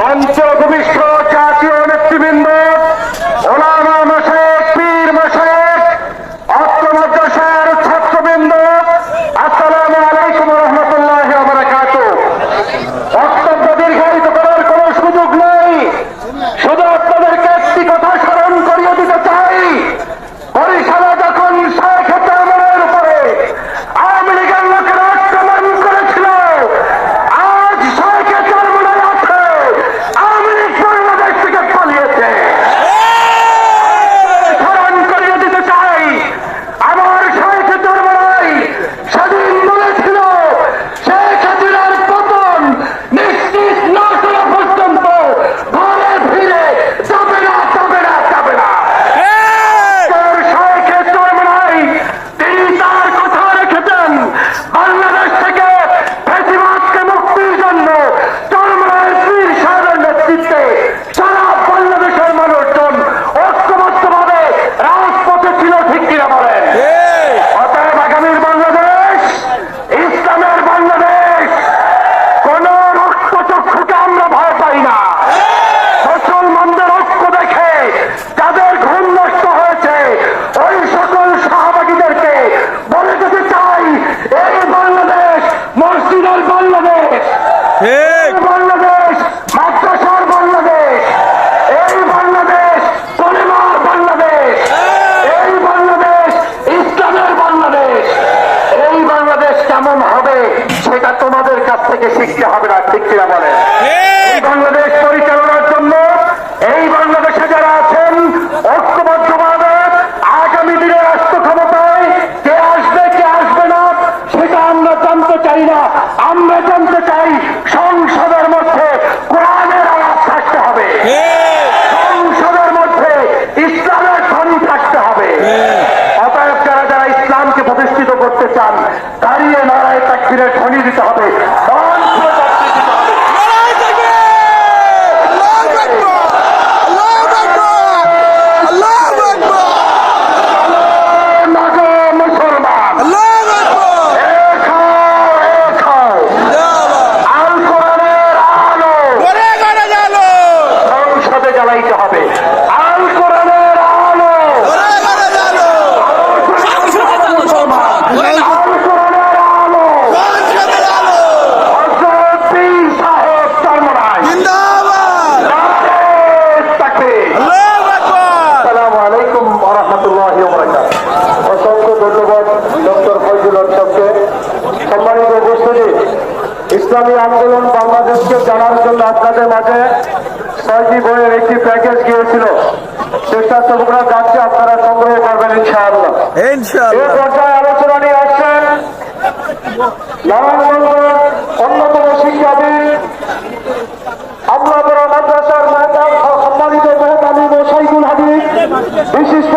মঞ্চ 예. তাকবীরের ধ্বনি দিতে হবে। ইসলামী আন্দোলন বাংলাদেশকে জানার জন্য আপনাদের মাঝে ছয়টি বইয়ের একটি প্যাকেজ গিয়েছিল চেষ্টা শ্রমিকরা যাচ্ছে আপনারা সংগ্রহ করবেন ইনশাআল্লাহ আলোচনা নিয়ে আসছেন অন্যতম শিক্ষাবিদ আমরা মাদ্রাসার মেহতাব সম্মানিত মেহতাবি ও হাবিব বিশিষ্ট